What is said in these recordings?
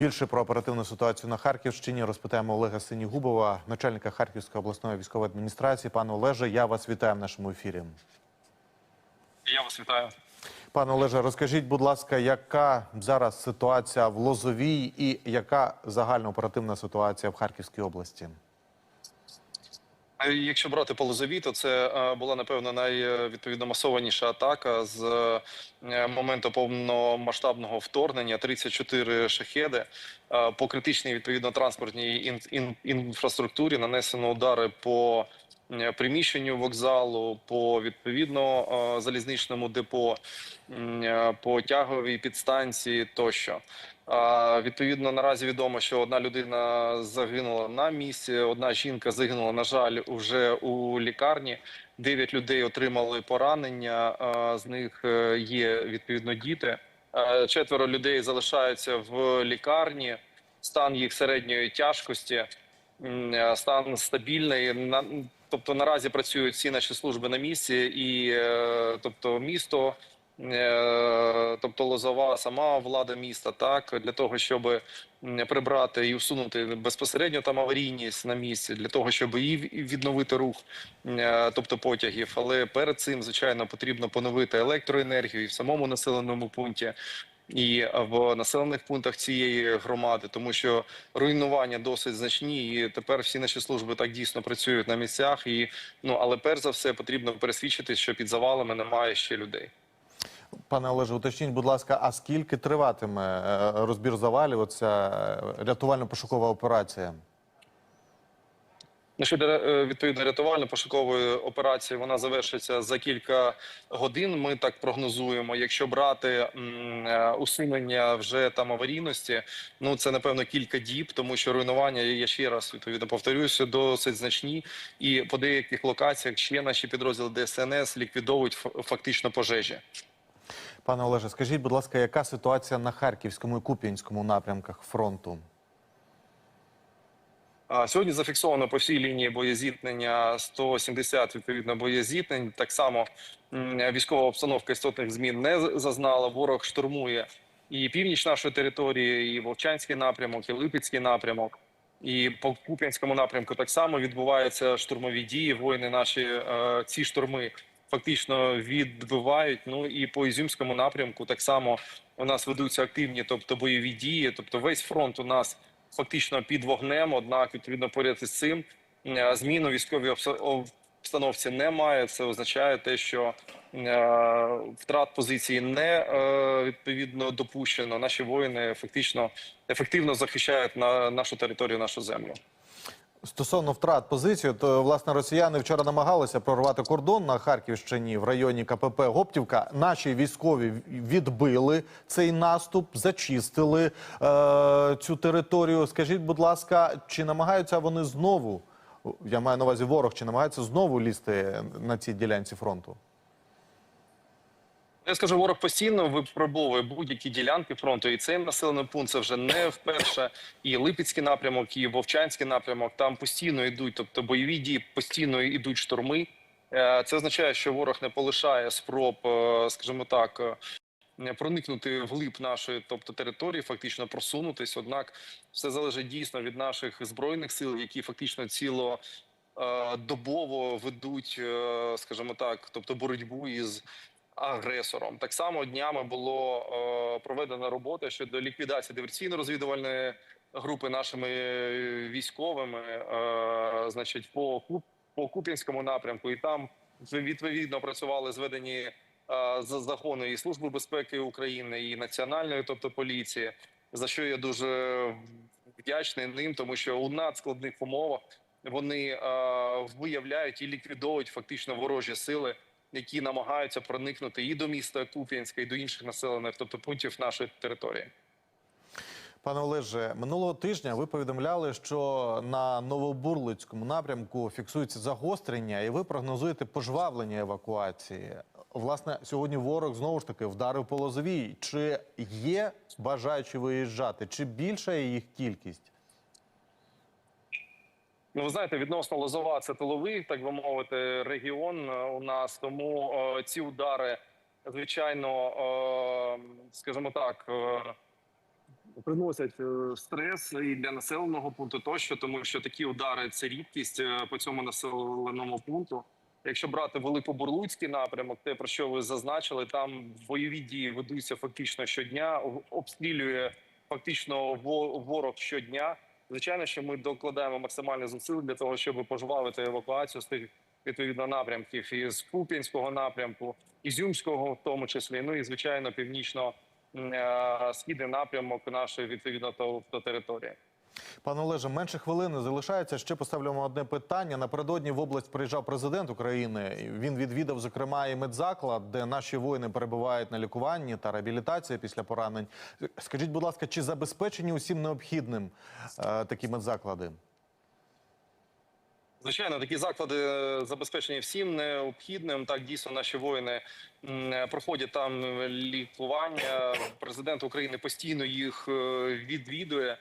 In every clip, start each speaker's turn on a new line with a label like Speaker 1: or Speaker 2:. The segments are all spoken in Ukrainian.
Speaker 1: Більше про оперативну ситуацію на Харківщині розпитаємо Олега Синігубова, начальника Харківської обласної військової адміністрації. Пане Олеже, я вас вітаю в нашому ефірі.
Speaker 2: Я вас вітаю.
Speaker 1: Пане Олеже, розкажіть, будь ласка, яка зараз ситуація в Лозовій і яка загальна оперативна ситуація в Харківській області?
Speaker 2: Якщо брати по Лозовій, то це е, була напевно найвідповідно масованіша атака з е, моменту повномасштабного вторгнення. 34 шахеди Е, по критичній відповідно транспортній ін- ін- інфраструктурі нанесено удари по приміщенню вокзалу, по відповідно залізничному депо, по тяговій підстанції тощо. Відповідно, наразі відомо, що одна людина загинула на місці, одна жінка загинула, на жаль, уже у лікарні. Дев'ять людей отримали поранення. З них е, є відповідно діти. Е, Четверо людей залишаються в лікарні. Стан їх середньої тяжкості, е, стан стабільний. Тобто наразі працюють всі наші служби на місці, і тобто місто тобто Лозова, сама влада міста, так для того, щоб прибрати і усунути безпосередньо там аварійність на місці, для того, щоб і відновити рух, е, тобто потягів. Але перед цим, звичайно, потрібно поновити електроенергію і в самому населеному пункті. І в населених пунктах цієї громади, тому що руйнування досить значні, і тепер всі наші служби так дійсно працюють на місцях. І ну але перш за все потрібно пересвідчитись, що під завалами немає ще людей.
Speaker 1: Пане Олеже, уточніть, будь ласка, а скільки триватиме е, розбір завалів? Оця е, рятувально-пошукова операція?
Speaker 2: Ну, щодо е, відповідно рятувально-пошукової операції, вона завершиться за кілька годин. Ми так прогнозуємо. Якщо брати усунення вже там аварійності, ну це напевно кілька діб, тому що руйнування я ще раз відповідно повторюся, досить значні. І по деяких локаціях ще наші підрозділи ДСНС ліквідовують фактично пожежі.
Speaker 1: Пане Олеже, скажіть, будь ласка, яка ситуація на Харківському і Куп'янському напрямках фронту?
Speaker 2: Сьогодні зафіксовано по всій лінії боєзіткнення 170 відповідно боєзіткнень. Так само військова обстановка істотних змін не зазнала. Ворог штурмує і північ нашої території, і Вовчанський напрямок, і Липецький напрямок. І по Куп'янському напрямку так само відбуваються штурмові дії. Воїни наші е, ці штурми фактично відбивають. Ну і по Ізюмському напрямку так само у нас ведуться активні, тобто бойові дії. Тобто весь фронт у нас фактично під вогнем. Однак, відповідно, поряд із цим е, змін у військовій обстановці немає. Це означає те, що е, втрат позиції не е, відповідно допущено. Наші воїни фактично ефективно захищають на нашу територію, нашу землю.
Speaker 1: Стосовно втрат позиції, то власне росіяни вчора намагалися прорвати кордон на Харківщині в районі КПП Гоптівка. Наші військові відбили цей наступ, зачистили е, цю територію. Скажіть, будь ласка, чи намагаються вони знову? Я маю на увазі ворог, чи намагаються знову лізти на цій ділянці фронту?
Speaker 2: Я скажу, ворог постійно випробовує будь-які ділянки фронту, і цей населений пункт це вже не вперше. І Липецький напрямок, і Вовчанський напрямок. Там постійно йдуть, тобто бойові дії постійно йдуть штурми. Е, Це означає, що ворог не полишає спроб, е, скажімо так, е, проникнути в глиб нашої, тобто території, фактично просунутись. Однак все залежить дійсно від наших збройних сил, які фактично ціло добово ведуть, скажімо так, тобто боротьбу із агресором. Так само днями було е, проведена робота щодо ліквідації диверсійно-розвідувальної групи нашими військовими, е, значить, по по Куп'янському напрямку, і там відповідно працювали зведені е, за закони і служби безпеки України, і національної, тобто поліції, за що я дуже вдячний ним, тому що у надскладних умовах вони виявляють і ліквідовують фактично ворожі сили які намагаються проникнути і до міста Куп'янська, і до інших населених, тобто пунктів нашої території.
Speaker 1: Пане Олеже, минулого тижня ви повідомляли, що на Новобурлицькому напрямку фіксується загострення, і ви прогнозуєте пожвавлення евакуації. Власне, сьогодні ворог знову ж таки вдарив по Лозовій. Чи є бажаючі виїжджати? Чи більша їх кількість?
Speaker 2: Ну, ви знаєте, відносно Лозова це тиловий, так би мовити, регіон е, у нас. Тому е, ці удари, звичайно, е, скажімо так, е, приносять е, стрес і для населеного пункту тощо, тому що такі удари це рідкість е, по цьому населеному пункту. Якщо брати великобурлуцький напрямок, те про що ви зазначили, там бойові дії ведуться фактично щодня, обстрілює фактично ворог щодня. Звичайно, що ми докладаємо максимальні зусиль для того, щоб пожвавити евакуацію з тих відповідно напрямків і з Куп'янського напрямку, Ізюмського, в тому числі, ну і звичайно, північно е, східний напрямок нашої відповідно то, то території.
Speaker 1: Пане Олеже, менше хвилини залишається. Ще поставлю одне питання. Напередодні в область приїжджав президент України. Він відвідав, зокрема, і медзаклад, де наші воїни перебувають на лікуванні та реабілітації після поранень. Скажіть, будь ласка, чи забезпечені усім необхідним е, такі медзаклади?
Speaker 2: Звичайно, такі заклади е, забезпечені всім необхідним. Так дійсно наші воїни е, проходять там лікування. Президент України постійно їх е, відвідує.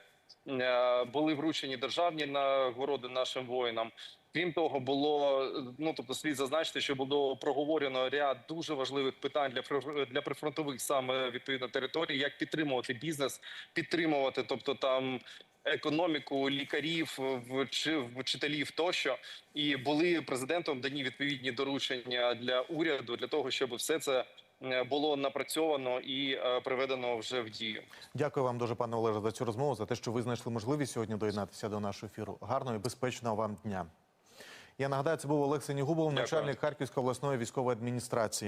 Speaker 2: Е, Були вручені державні нагороди нашим воїнам. Крім того, було ну тобто слід зазначити, що було проговорено ряд дуже важливих питань для для прифронтових саме відповідно територій, як підтримувати бізнес, підтримувати, тобто там економіку, лікарів, вчи- вчителів тощо. І були президентом дані відповідні доручення для уряду для того, щоб все це було напрацьовано і е, приведено вже в дію.
Speaker 1: Дякую вам дуже, пане Олеже, за цю розмову, за те, що ви знайшли можливість сьогодні доєднатися до нашого ефіру. Гарного і безпечного вам дня. Я нагадаю, це був Олег Сенігубов, начальник Харківської обласної військової адміністрації.